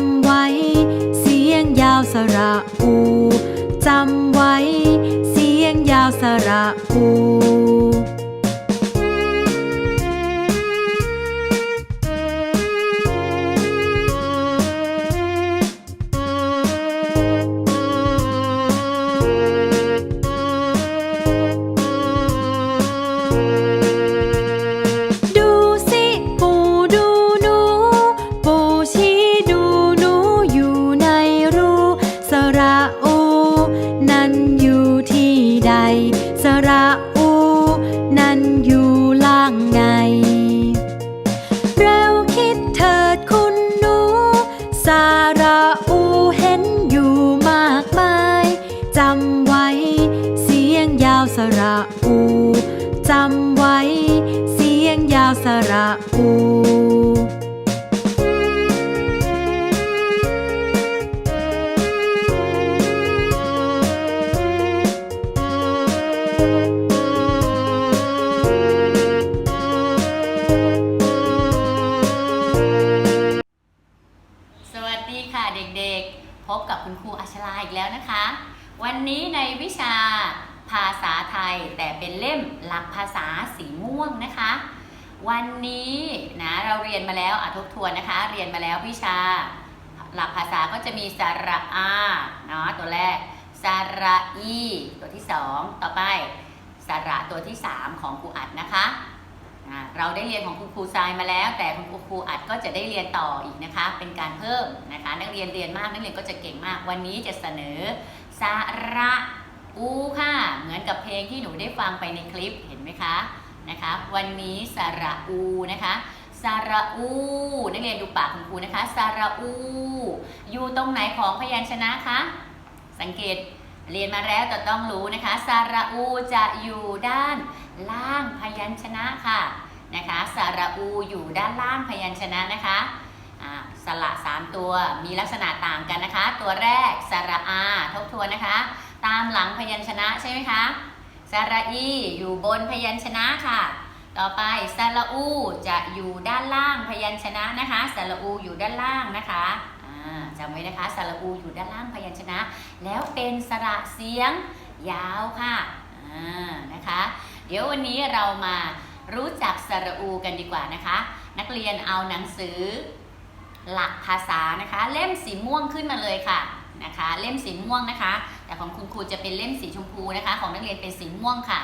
ำไว้ เสียงยาวสระอู จำไว้ เสียงยาวสระอูางใน เร็วคิดเถิดคุณหนู สาระอูเห็นอยู่มากมายจำไว้ เสียงยาวสระอูจำไว้ เสียงยาวสระอู ด็กๆ พบกับคุณครูอัชราอีกแล้วนะคะ วันนี้ในวิชาภาษาไทยแต่เป็นเล่มหลักภาษาสีม่วงนะคะ วันนี้นะเราเรียนมาแล้วอะทบทวนนะคะ เรียนมาแล้ววิชาหลักภาษาก็จะมีสระอาเนาะตัวแรกสระอีตัวที่สองต่อไปสระตัวที่สามของครูอัดนะคะ เราได้เรียนของคุณครูทรายมาแล้ว แต่คุณครูอัดก็จะได้เรียนต่ออีกนะคะ เป็นการเพิ่มนะคะ นักเรียนเรียนมากนักเรียนก็จะเก่งมาก วันนี้จะเสนอสาระอูค่ะ เหมือนกับเพลงที่หนูได้ฟังไปในคลิปเห็นไหมคะนะคะ วันนี้สาระอูนะคะสาระอูนักเรียนดูปากคุณครูนะคะสาระอูอยู่ตรงไหนของพยัญชนะคะสังเกตเรียนมาแล้วแต่ต้องรู้นะคะสาระอูจะอยู่ด้าน ล่างพยัญชนะค่ะนะคะสระอูอยู่ด้านล่างพยัญชนะนะคะสระสามตัวมีลักษณะต่างกันนะคะ ตัวแรกสระอาทบทวนนะคะ ตามหลังพยัญชนะใช่ไหมคะสระอีอยู่บนพยัญชนะค่ะ ต่อไปสระอูจะอยู่ด้านล่างพยัญชนะนะคะสระอูอยู่ด้านล่างนะคะอ่าจำไว้นะคะสระอูอยู่ด้านล่างพยัญชนะ แล้วเป็นสระเสียงยาวค่ะนะคะ เดี๋ยววันนี้เรามารู้จักสระอูกันดีกว่านะคะ นักเรียนเอาหนังสือหลักภาษานะคะ เล่มสีม่วงขึ้นมาเลยค่ะนะคะ เล่มสีม่วงนะคะ แต่ของคุณครูจะเป็นเล่มสีชมพูนะคะ ของนักเรียนเป็นสีม่วงค่ะ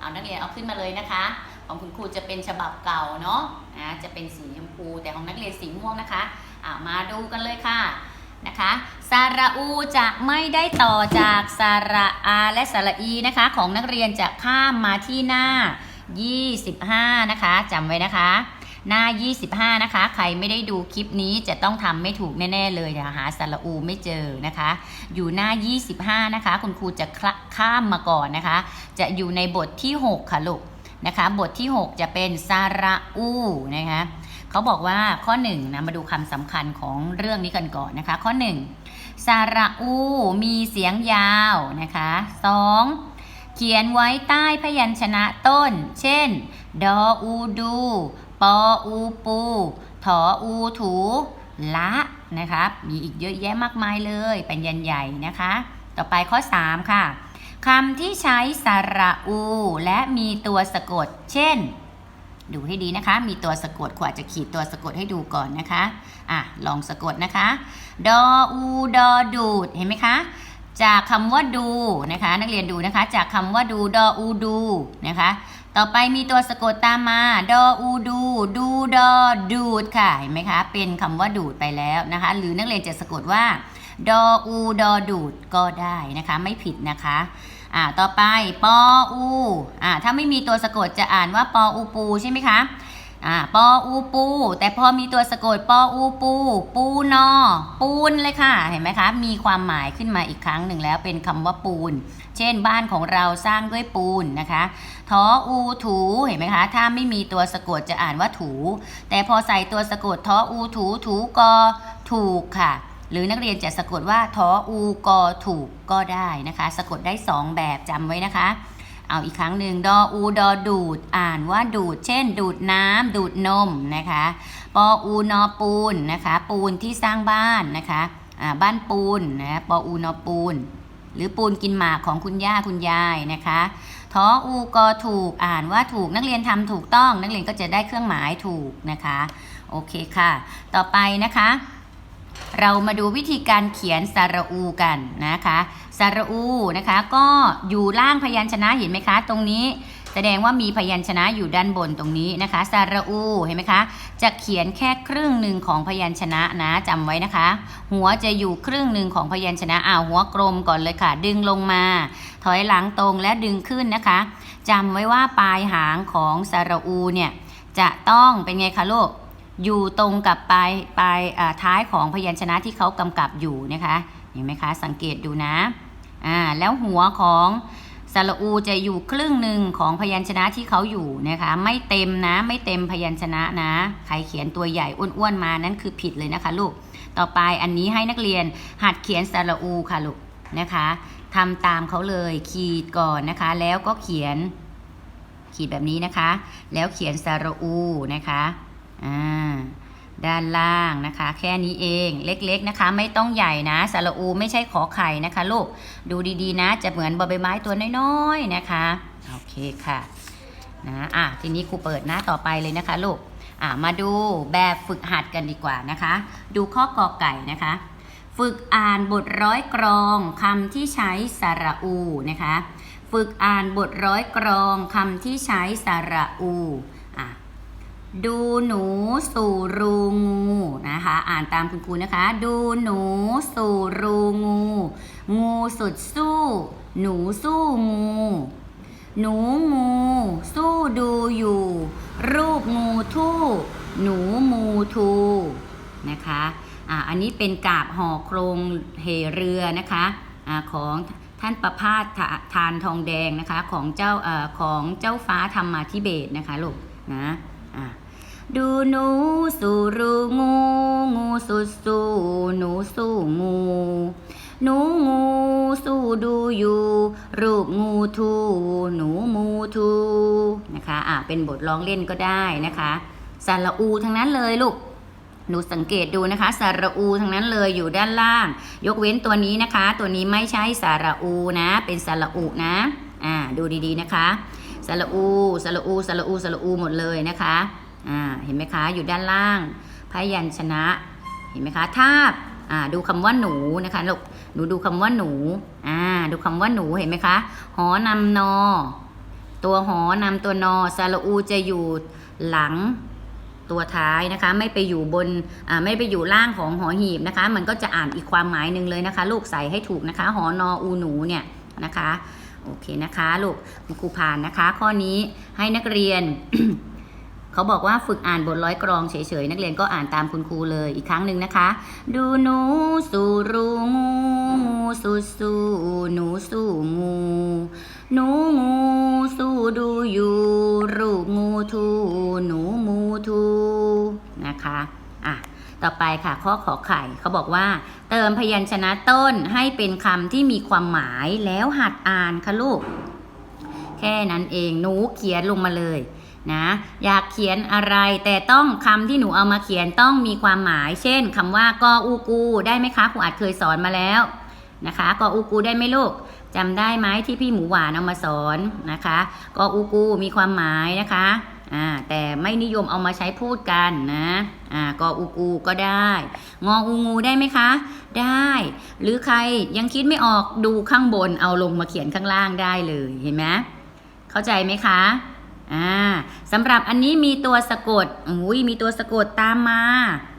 เอานักเรียนเอาขึ้นมาเลยนะคะ ของคุณครูจะเป็นฉบับเก่าเนาะอ่าจะเป็นสีชมพูแต่ของนักเรียนสีม่วงนะคะามาดูกันเลยค่ะ นะคะสระอูจะไม่ได้ต่อจากสระอาและสระอีนะคะ ของนักเรียนจะข้ามมาที่หน้า 25 นะคะจำไว้นะคะ หน้า 25 นะคะ ใครไม่ได้ดูคลิปนี้จะต้องทำไม่ถูกแน่ๆเลยนะหาสระอูไม่เจอนะคะ อยู่หน้า 25 นะคะ คุณครูจะข้ามมาก่อนนะคะ จะอยู่ในบทที่ 6 ค่ะลูกนะคะ บทที่ 6 จะเป็นสระอูนะคะ เขาบอกว่าข้อ1นะมาดูคำสำคัญของเรื่องนี้กันก่อนนะคะ ข้อ 1 สระอู มีเสียงยาวนะคะ 2. เขียนไว้ใต้พยัญชนะต้น เช่น ดออูดู ปออูปู ถออูถู ละนะคะมีอีกเยอะแยะมากมายเลยเป็นยันใหญ่นะคะ ต่อไปข้อ 3 ค่ะคำที่ใช้สระอู และมีตัวสะกด เช่น ดูให้ดีนะคะ มีตัวสะกดขวาจะขีดตัวสะกดให้ดูก่อนนะคะ อะ ลองสะกดนะคะ ดออูดอดูด เห็นไหมคะ จากคำว่าดูนะคะ นักเรียนดูนะคะ จากคำว่าดู ดออูดูนะคะ ต่อไปมีตัวสะกดตามมา ดออูดู ดูดอดูดค่ะ เห็นไหมคะ เป็นคำว่าดูดไปแล้วนะคะ หรือนักเรียนจะสะกดว่า ดออูดอดูดก็ได้นะคะ ไม่ผิดนะคะ อ่าต่อไปปออูอ่าถ้าไม่มีตัวสะกดจะอ่านว่าปออูปูใช่ไหมคะอ่าปออูปู แต่พอมีตัวสะกดปออูปู ปูนอ ปูนเลยค่ะ เห็นไหมคะ มีความหมายขึ้นมาอีกครั้งหนึ่งแล้วเป็นคำว่าปูน เช่นบ้านของเราสร้างด้วยปูนนะคะทออูถูเห็นไหมคะ ถ้าไม่มีตัวสะกดจะอ่านว่าถู แต่พอใส่ตัวสะกดทออูถูถูกอถูกค่ะ หรือนักเรียนจะสะกดว่าทออูกอถูกก็ได้นะคะ สะกดได้สองแบบจำไว้นะคะ เอาอีกครั้งหนึ่งดออูดอดูด อ่านว่าดูด เช่น ดูดน้ำดูดนมนะคะปออูนอปูนนะคะ ปูนที่สร้างบ้านนะคะบ้านปูนนะปออูนอปูน หรือปูนกินหมากของคุณย่าคุณยายนะคะทออูกอถูกอ่านว่าถูกนักเรียนทำถูกต้อง นักเรียนก็จะได้เครื่องหมายถูกนะคะ โอเคค่ะ ต่อไปนะคะ เรามาดูวิธีการเขียนสระอูกันนะคะสระอูนะคะก็อยู่ล่างพยัญชนะเห็นไหมคะ ตรงนี้แสดงว่ามีพยัญชนะอยู่ด้านบนตรงนี้นะคะสระอูเห็นไหมคะ จะเขียนแค่ครึ่งหนึ่งของพยัญชนะนะจำไว้นะคะ หัวจะอยู่ครึ่งหนึ่งของพยัญชนะอ่าหัวกลมก่อนเลยค่ะ ดึงลงมา ถอยหลังตรงและดึงขึ้นนะคะจำไว้ว่าปลายหางของสระอูเนี่ยจะต้องเป็นไงคะลูก อยู่ตรงกับปลายปลายท้ายของพยัญชนะที่เขากำกับอยู่นะคะเห็นไหมคะสังเกตดูนะอ่าแล้วหัวของสระอูจะอยู่ครึ่งหนึ่งของพยัญชนะที่เขาอยู่นะคะ ไม่เต็มนะ ไม่เต็มพยัญชนะนะ ใครเขียนตัวใหญ่อ้วนๆมานั่นคือผิดเลยนะคะลูกต่อไปอันนี้ให้นักเรียนหัดเขียนสระอูค่ะลูกนะคะทำตามเขาเลยขีดก่อนนะคะ แล้วก็เขียนขีดแบบนี้นะคะ แล้วเขียนสระอูนะคะ อ่าด้านล่างนะคะ แค่นี้เองเล็กๆนะคะ ไม่ต้องใหญ่นะสระอูไม่ใช่ขอไข่นะคะลูกดูดีๆนะ จะเหมือนบอใบไม้ตัวน้อยๆนะคะโอเคค่ะนะอะทีนี้ครูเปิดหน้าต่อไปเลยนะคะลูกอะมาดูแบบฝึกหัดกันดีกว่านะคะ ดูข้อกอไก่นะคะ ฝึกอ่านบทร้อยกรองคำที่ใช้สระอูนะคะ ฝึกอ่านบทร้อยกรองคำที่ใช้สระอู ดูหนูสู่รูงูนะคะ อ่านตามคุณครูนะคะ ดูหนูสู่รูงู งูสุดสู้ หนูสู้งู หนูงู สู้ดูอยู่ รูปงูทู่ หนูมูทูนะคะอ่าอันนี้เป็นกาบห่อโครงเหเรือนะคะอาของท่านประพาสทานทองแดงนะคะของเจ้าเอ่อของเจ้าฟ้าธรรมาธิเบศนะคะลูกนะอ่า ดูหนูสู่รูงู งูสุดสู้หนูสู้งู หนูงูสู้ดูอยู่ รูปงูทูหนูมูทูนะคะอ่าเป็นบทร้องเล่นก็ได้นะคะสระอูทั้งนั้นเลยลูกหนูสังเกตดูนะคะสระอูทั้งนั้นเลยอยู่ด้านล่าง ยกเว้นตัวนี้นะคะ ตัวนี้ไม่ใช่สระอูนะ เป็นสระอูนะอ่าดูดีๆนะคะสระอูสระอูสระอูสระอูหมดเลยนะคะ อ่าเห็นไหมคะ อยู่ด้านล่างพยัญชนะ เห็นไหมคะทาบอ่าดูคำว่าหนูนะคะลูกหนูดูคำว่าหนูอ่าดูคำว่าหนูเห็นไหมคะ หอนำนอ ตัวหอนำตัวนอสระอูจะอยู่หลังตัวท้ายนะคะ ไม่ไปอยู่บนอ่าไม่ไปอยู่ล่างของหอหีบนะคะ มันก็จะอ่านอีกความหมายหนึ่งเลยนะคะ ลูกใส่ให้ถูกนะคะ หอนออูหนูเนี่ยนะคะโอเคนะคะลูกครูผ่านนะคะ ข้อนี้ให้นักเรียน เขาบอกว่าฝึกอ่านบทร้อยกรองเฉยๆ นักเรียนก็อ่านตามคุณครูเลยอีกครั้งหนึ่งนะคะ ดูหนูสู่รูงูงูสู่สู่หนูสู่งูหนูงูสู้ดูอยู่รูปงูทูหนูมูทูนะคะอะต่อไปค่ะข้อขอไข่เขาบอกว่า เติมพยัญชนะต้นให้เป็นคำที่มีความหมายแล้วหัดอ่านค่ะลูก แค่นั้นเองหนูเขียนลงมาเลย นะอยากเขียนอะไรแต่ต้องคำที่หนูเอามาเขียนต้องมีความหมาย เช่นคำว่ากออูกู ได้ไหมคะครูอาจเคยสอนมาแล้วนะคะกออูกูได้ไหมลูกจำได้ไหมที่พี่หมูหวานเอามาสอนนะคะกออูกูมีความหมายนะคะอ่าแต่ไม่นิยมเอามาใช้พูดกันนะอ่ากออูกูก็ได้ งออูงูได้ไหมคะ ได้ หรือใครยังคิดไม่ออกดูข้างบนเอาลงมาเขียนข้างล่างได้เลยเห็นไหมเข้าใจไหมคะ อ่าสำหรับอันนี้มีตัวสะกดอุ้ยมีตัวสะกดตามมา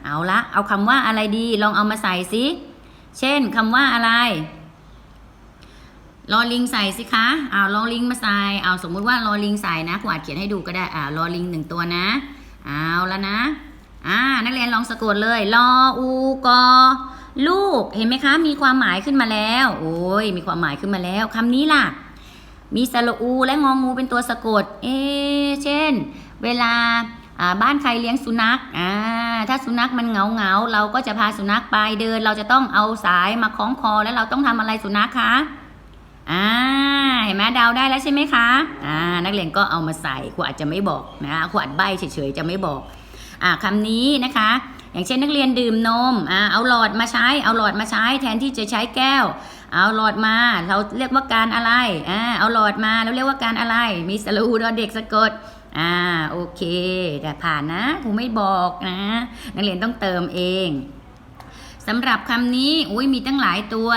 เอาละเอาคำว่าอะไรดีลองเอามาใส่สิเช่นคำว่าอะไรลอลิงใส่สิคะเอาลอลิงมาใส่เอาสมมุติว่าลอลิงใส่นะครูอาจเขียนให้ดูก็ได้อ่าลอลิงหนึ่งตัวนะ เอาแล้วนะอ่านักเรียนลองสะกดเลยลออูกอลูกเห็นไหมคะ มีความหมายขึ้นมาแล้ว โอ้ยมีความหมายขึ้นมาแล้วคำนี้ล่ะ มีสระอูและงองูเป็นตัวสะกด เอ เช่น เวลาบ้านใครเลี้ยงสุนัขอ่าถ้าสุนัขมันเหงาเหงาๆเราก็จะพาสุนัขไปเดิน เราจะต้องเอาสายมาคล้องคอแล้วเราต้องทำอะไรสุนัขคะอ่าเห็นไหมเดาได้แล้วใช่ไหมคะอ่านักเรียนก็เอามาใส่ครูอาจะไม่บอกนะครูอาใบเฉยๆจะไม่บอกอ่าคำนี้นะคะ อย่างเช่นนักเรียนดื่มนมอ่าเอาหลอดมาใช้เอาหลอดมาใช้แทนที่จะใช้แก้ว เอาหลอดมา เราเรียกว่าการอะไรอ่าเอาหลอดมาเราเรียกว่าการอะไร มีสระอูดอเด็กสะกดอ่าโอเคแต่ผ่านนะครูไม่บอกนะ นักเรียนต้องเติมเองสำหรับคำนี้อุ้ยมีตั้งหลายตัว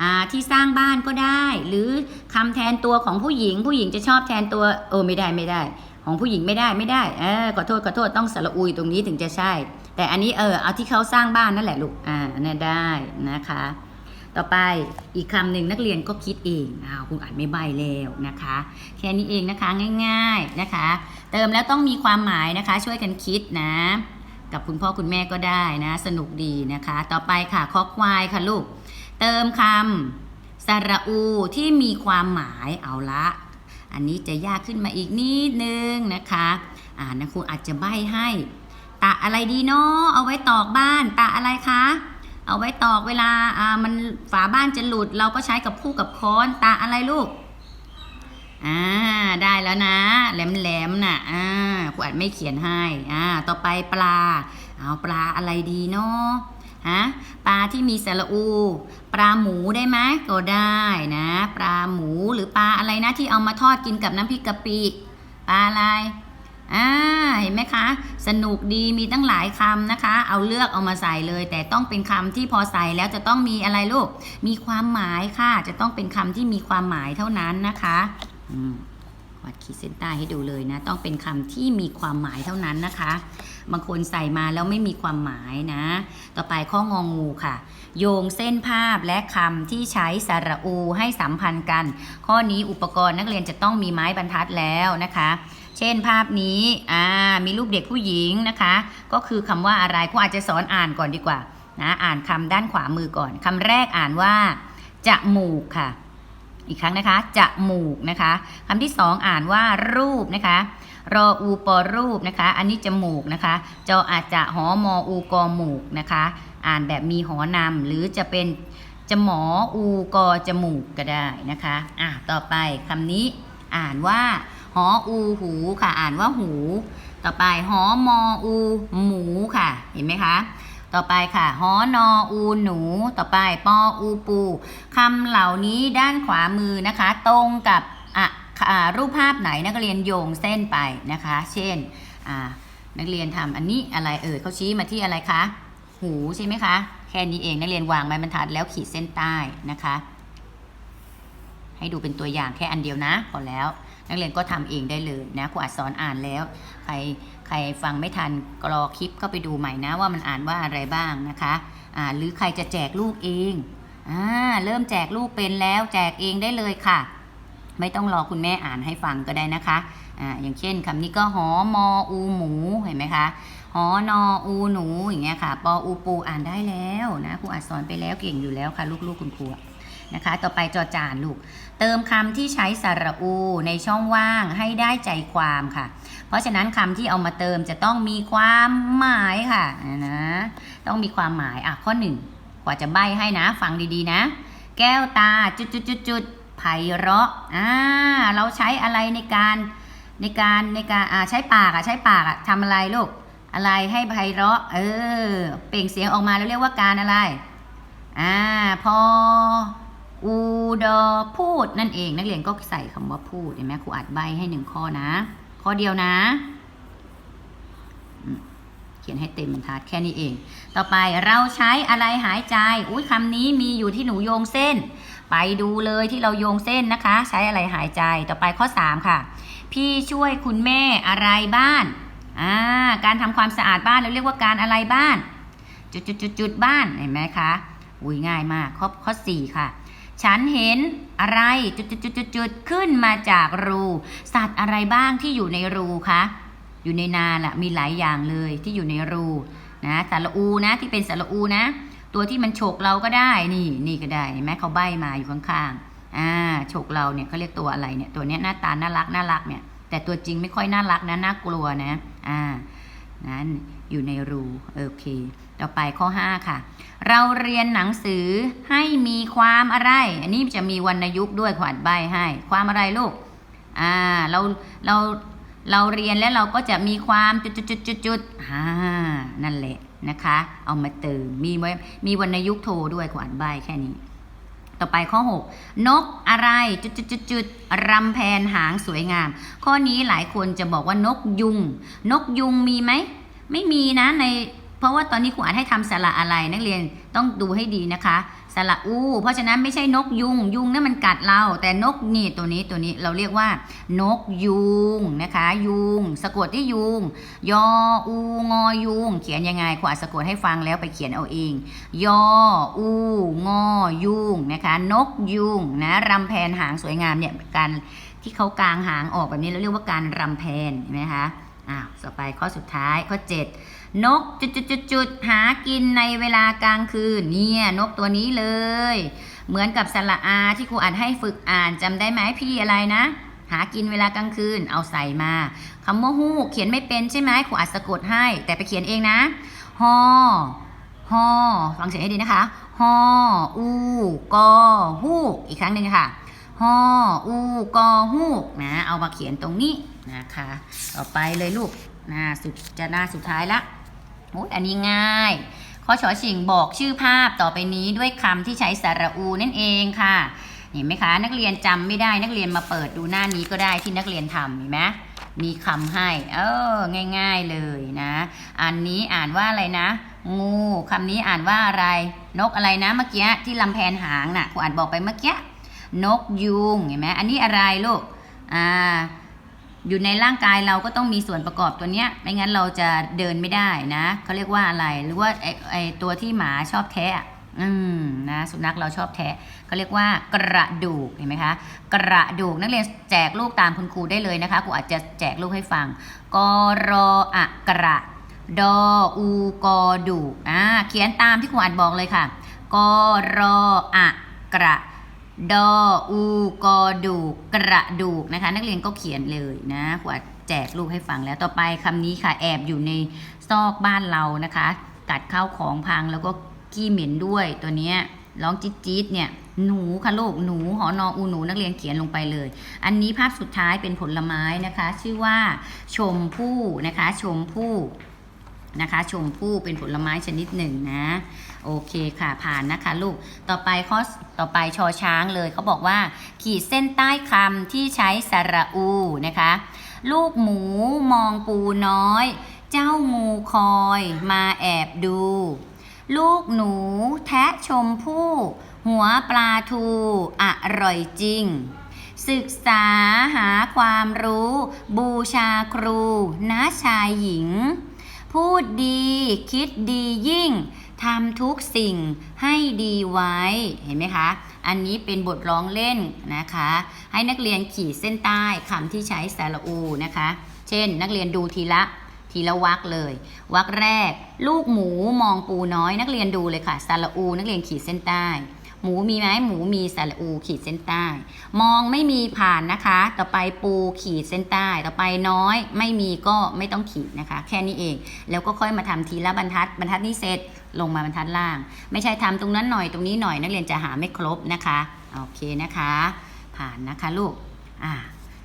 อ่าที่สร้างบ้านก็ได้ หรือคำแทนตัวของผู้หญิง ผู้หญิงจะชอบแทนตัวเออไม่ได้ไม่ได้ ของผู้หญิงไม่ได้ไม่ได้เออขอโทษขอโทษต้องสระอุยตรงนี้ถึงจะใช่ แต่อันนี้เออเอาที่เขาสร้างบ้านนั่นแหละลูกอ่านี่ได้นะคะ ต่อไปอีกคำหนึ่งนักเรียนก็คิดเองอ้าวคุณอ่านไม่ใบแล้วนะคะ แค่นี้เองนะคะง่าย ๆนะคะ เติมแล้วต้องมีความหมายนะคะ ช่วยกันคิดนะ กับคุณพ่อคุณแม่ก็ได้นะ สนุกดีนะคะ ต่อไปค่ะคอควายค่ะลูก เติมคำสระอูที่มีความหมายเอาละ อันนี้จะยากขึ้นมาอีกนิดนึงนะคะอ่านะครูอาจจะใบให้ตะอะไรดีเนาะเอาไว้ตอกบ้านตะอะไรคะ เอาไว้ตอกเวลาอ่ามันฝาบ้านจะหลุด เราก็ใช้กับคู่กับค้อนตะอะไรลูกอ่าได้แล้วนะ แหลมๆน่ะอ่าครูอาจไม่เขียนให้อ่าต่อไปปลา เอาปลาอะไรดีเนาะฮะปลาที่มีสระอู ปลาหมูได้ไหมก็ได้นะ ปลาหมูหรือปลาอะไรนะที่เอามาทอดกินกับน้ำพริกกะปิปลาอะไร อ่าเห็นไหมคะ สนุกดีมีตั้งหลายคำนะคะ เอาเลือกเอามาใส่เลย แต่ต้องเป็นคำที่พอใส่แล้วจะต้องมีอะไรลูก มีความหมายค่ะ จะต้องเป็นคำที่มีความหมายเท่านั้นนะคะอืมวัดขีดเส้นใต้ให้ดูเลยนะ ต้องเป็นคำที่มีความหมายเท่านั้นนะคะ บางคนใส่มาแล้วไม่มีความหมายนะ ต่อไปข้ององูค่ะ โยงเส้นภาพและคำที่ใช้สระอูให้สัมพันธ์กัน ข้อนี้อุปกรณ์นักเรียนจะต้องมีไม้บรรทัดแล้วนะคะ เช่นภาพนี้อ่ามีรูปเด็กผู้หญิงนะคะ ก็คือคำว่าอะไรครูอาจจะสอนอ่านก่อนดีกว่านะอ่านคำด้านขวามือก่อนคำแรกอ่านว่าจมูกค่ะ อีกครั้งนะคะจมูกนะคะคำที่สองอ่านว่ารูปนะคะรออูปอรูปนะคะ อันนี้จมูกนะคะจออาจจะหอมออูกอหมูกนะคะ อ่านแบบมีหอนำหรือจะเป็นจหมออูกอจมูกก็ได้นะคะ อะต่อไปคำนี้อ่านว่า หออูหูค่ะ อ่านว่าหู ต่อไปหอมออูหมูค่ะ เห็นไหมคะ ต่อไปค่ะหอนออูหนู ต่อไปปออูปูคำเหล่านี้ด้านขวามือนะคะ ตรงกับอะรูปภาพไหนนักเรียนโยงเส้นไปนะคะ เช่นนักเรียนทำอันนี้อะไรเอ่ยเขาชี้มาที่อะไรคะหูใช่ไหมคะ แค่นี้เองนักเรียนวางไม้บรรทัดแล้วขีดเส้นใต้นะคะ ให้ดูเป็นตัวอย่างแค่อันเดียวนะพอแล้ว นักเรียนก็ทำเองได้เลยนะครูอัดสอนอ่านแล้ว ใครใครฟังไม่ทันกรอคลิปเข้าไปดูใหม่นะว่ามันอ่านว่าอะไรบ้างนะคะอ่าหรือใครจะแจกลูกเองอ่าเริ่มแจกลูกเป็นแล้วแจกเองได้เลยค่ะ ไม่ต้องรอคุณแม่อ่านให้ฟังก็ได้นะคะอ่าอย่างเช่นคำนี้ก็หอมออูหมูเห็นไหมคะหอนออูหนูอย่างเงี้ยค่ะปออูปูอ่านได้แล้วนะครูอัดสอนไปแล้วเก่งอยู่แล้วค่ะ ลูกๆคุณครูนะคะ ต่อไปจอจานลูก เติมคำที่ใช้สระอูในช่องว่างให้ได้ใจความค่ะ เพราะฉะนั้นคำที่เอามาเติมจะต้องมีความหมายค่ะนะต้องมีความหมายอะข้อหนึ่งกว่าจะใบให้นะ ฟังดีๆนะ แก้วตาจุดจุดจุดจุดไพเราะอ่าเราใช้อะไรในการในการในการอ่าใช้ปากอะใช้ปากอะทำอะไรลูกอะไรให้ไพเราะ เออ เปล่งเสียงออกมาแล้วเรียกว่าการอะไร อ่า พอ อูดอพูดนั่นเอง นักเรียนก็ใส่คำว่าพูดเห็นไหมครูอัดใบให้หนึ่งข้อนะ ข้อเดียวนะ เขียนให้เต็มบรรทัดแค่นี้เอง ต่อไปเราใช้อะไรหายใจ อุ้ยคำนี้มีอยู่ที่หนูโยงเส้น ไปดูเลยที่เราโยงเส้นนะคะ ใช้อะไรหายใจต่อไปข้อ 3 ค่ะ พี่ช่วยคุณแม่อะไรบ้านอ่าการทำความสะอาดบ้านเราเรียกว่าการอะไรบ้าน จุดจุดจุดจุดบ้านเห็นไหมคะอุ้ยง่ายมากข้อข้อสี่ค่ะ ฉันเห็นอะไรจุดจุดจุดจุดจุดขึ้นมาจากรู สัตว์อะไรบ้างที่อยู่ในรูคะอยู่ในนาแหละมีหลายอย่างเลยที่อยู่ในรูนะสารอูนะที่เป็นสารอูนะ ตัวที่มันฉกเราก็ได้นี่นี่ก็ได้เห็นไหมเขาใบมาอยู่ข้างๆอ่าฉกเราเนี่ยเขาเรียกตัวอะไรเนี่ยตัวเนี้ยหน้าตาน่ารักน่ารักเนี่ย แต่ตัวจริงไม่ค่อยน่ารักนะน่ากลัวนะอ่านั้นอยู่ในรูโอเค ต่อไปข้อ 5 ค่ะ เราเรียนหนังสือให้มีความอะไร อันนี้จะมีวรรณยุกต์ด้วยขวัญใบให้ ความอะไรลูก อ่า เรา เรา เราเรียนแล้วเราก็จะมีความจุดจุดจุดจุดจุดอ่า นั่นแหละนะคะ เอามาเติม มีไว้ มีวรรณยุกต์โทรด้วยขวัญใบแค่นี้ ต่อไปข้อ 6 นกอะไรจุดจุดจุดจุดรำแพนหางสวยงาม ข้อนี้หลายคนจะบอกว่านกยุง นกยุงมีไหม ไม่มีนะใน ราะว่าตอนนี้ครูอ่านให้ทำสระอะไรนักเรียนต้องดูให้ดีนะคะสระอูเพราะฉะนั้นไม่ใช่นกยุง ยุงนั่นมันกัดเรา แต่นกนี่ตัวนี้ตัวนี้เราเรียกว่า นกยุงนะคะ ยุง สะกดที่ยุง ยออูงอยุง เขียนยังไงครูอ่าสะกดให้ฟังแล้วไปเขียนเอาเอง ยออูงอยุงนะคะ นกยุงนะรำแพนหางสวยงามเนี่ยการที่เขากางหางออกแบบนี้เราเรียกว่าการรำแพนเห็นไหมคะอ้าวต่อไปข้อสุดท้ายข้อ 7 นกจุดจุดจุดจุดหากินในเวลากลางคืนเนี่ยนกตัวนี้เลย เหมือนกับสระอาที่ครูอ่านให้ฝึกอ่านจำได้ไหมพี่อะไรนะ หากินเวลากลางคืนเอาใส่มาคำว่าฮูกเขียนไม่เป็นใช่ไหมครูอ่านสะกดให้ แต่ไปเขียนเองนะฮอฮอฟังเสียงให้ดีนะคะฮออูกอฮูกอีกครั้งหนึ่งค่ะฮออูกอฮูกนะ เอามาเขียนตรงนี้นะคะ ต่อไปเลยลูกหน้าสุดจะหน้าสุดท้ายละ อันนี้ง่ายข้อชอชิงบอกชื่อภาพต่อไปนี้ด้วยคำที่ใช้สระอูนั่นเองค่ะเห็นไหมคะ นักเรียนจำไม่ได้นักเรียนมาเปิดดูหน้านี้ก็ได้ที่นักเรียนทำเห็นไหมมีคำให้ เออง่าย ๆเลยนะ อันนี้อ่านว่าอะไรนะ งูคำนี้อ่านว่าอะไร นกอะไรนะเมื่อกี้ที่ลำแพนหางน่ะครูอ่านบอกไปเมื่อกี้นกยุงเห็นไหมอันนี้อะไรลูกอ่า อยู่ในร่างกายเราก็ต้องมีส่วนประกอบตัวเนี้ย ไม่งั้นเราจะเดินไม่ได้นะเขาเรียกว่าอะไร หรือว่าไอไอตัวที่หมาชอบแทะอืมนะสุนัขเราชอบแทะเขาเรียกว่ากระดูกเห็นไหมคะ กระดูกนักเรียนแจกลูกตามคุณครูได้เลยนะคะครูอาจจะแจกลูกให้ฟังกรออะกระดออูกอดูกอ่าเขียนตามที่ครูอ่านบอกเลยค่ะกรออะกระ ดออูกอดูกกระดูกนะคะ นักเรียนก็เขียนเลยนะขวแจกลูกให้ฟังแล้วต่อไปคำนี้ค่ะแอบอยู่ในซอกบ้านเรานะคะ กัดข้าวของพังแล้วก็ขี้เหม็นด้วยตัวเนี้ยร้องจี๊ดจี๊ดเนี่ยหนูค่ะลูกหนูหอนออูหนูนักเรียนเขียนลงไปเลย อันนี้ภาพสุดท้ายเป็นผลไม้นะคะ ชื่อว่าชมพู่นะคะ ชมพู่ นะคะ ชมพู่เป็นผลไม้ชนิดหนึ่งนะ โอเคค่ะผ่านนะคะลูก ต่อไปข้อต่อไปชอช้างเลยเขาบอกว่า ขีดเส้นใต้คำที่ใช้สระอูนะคะ ลูกหมูมองปูน้อย เจ้างูคอยมาแอบดู ลูกหนูแทะชมพู่ หัวปลาทูอร่อยจริงศึกษาหาความรู้ บูชาครูนะชายหญิง พูดดี คิดดียิ่งทำทุกสิ่งให้ดีไว้เห็นไหมคะ อันนี้เป็นบทร้องเล่นนะคะ ให้นักเรียนขีดเส้นใต้คำที่ใช้สระอูนะคะ เช่น นักเรียนดูทีละทีละวักเลยวักแรก ลูกหมูมองปูน้อย นักเรียนดูเลยค่ะสระอู นักเรียนขีดเส้นใต้ หมูมีไหมหมูมีสระอูขีดเส้นใต้ มองไม่มีผ่านนะคะ ต่อไปปูขีดเส้นใต้ ต่อไปน้อย ไม่มีก็ไม่ต้องขีดนะคะ แค่นี้เอง แล้วก็ค่อยมาทำทีละบรรทัด บรรทัดนี้เสร็จลงมาบรรทัดล่าง ไม่ใช่ทำตรงนั้นหน่อยตรงนี้หน่อยนักเรียนจะหาไม่ครบนะคะโอเคนะคะ ผ่านนะคะลูกอ่า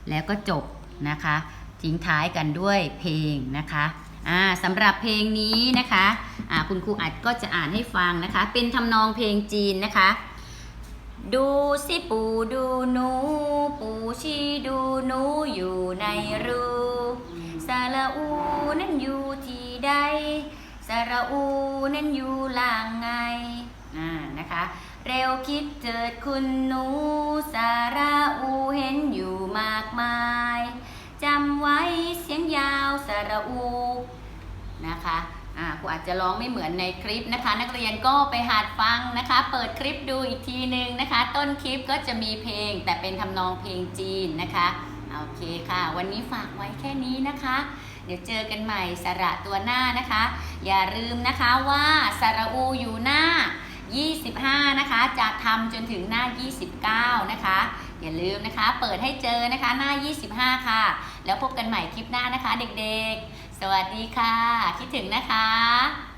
แล้วก็จบนะคะทิ้งท้ายกันด้วยเพลงนะคะอ่าสำหรับเพลงนี้นะคะอ่าคุณครูอัดก็จะอ่านให้ฟังนะคะ เป็นทำนองเพลงจีนนะคะ ดูสิปูดูหนู ปูชี้ดูหนูอยู่ในรูสระอูนั้นอยู่ที่ใดสระอูนั้นอยู่ล่างไงอ่านะคะเร็วคิดเถิดคุณหนู สาระอูเห็นอยู่มากมายจำไว้เสียงยาวสระอูนะคะ ครูอาจจะร้องไม่เหมือนในคลิปนะคะ นักเรียนก็ไปหัดฟังนะคะ เปิดคลิปดูอีกทีหนึ่งนะคะ ต้นคลิปก็จะมีเพลง แต่เป็นทำนองเพลงจีนนะคะโอเคค่ะ วันนี้ฝากไว้แค่นี้นะคะ เดี๋ยวเจอกันใหม่สระตัวหน้านะคะ อย่าลืมนะคะว่าสระอูอยู่หน้า 25 นะคะ จะทำจนถึงหน้า 29 นะคะ อย่าลืมนะคะ เปิดให้เจอนะคะหน้า 25 ค่ะ แล้วพบกันใหม่คลิปหน้านะคะ เด็กๆ สวัสดีค่ะ คิดถึงนะคะ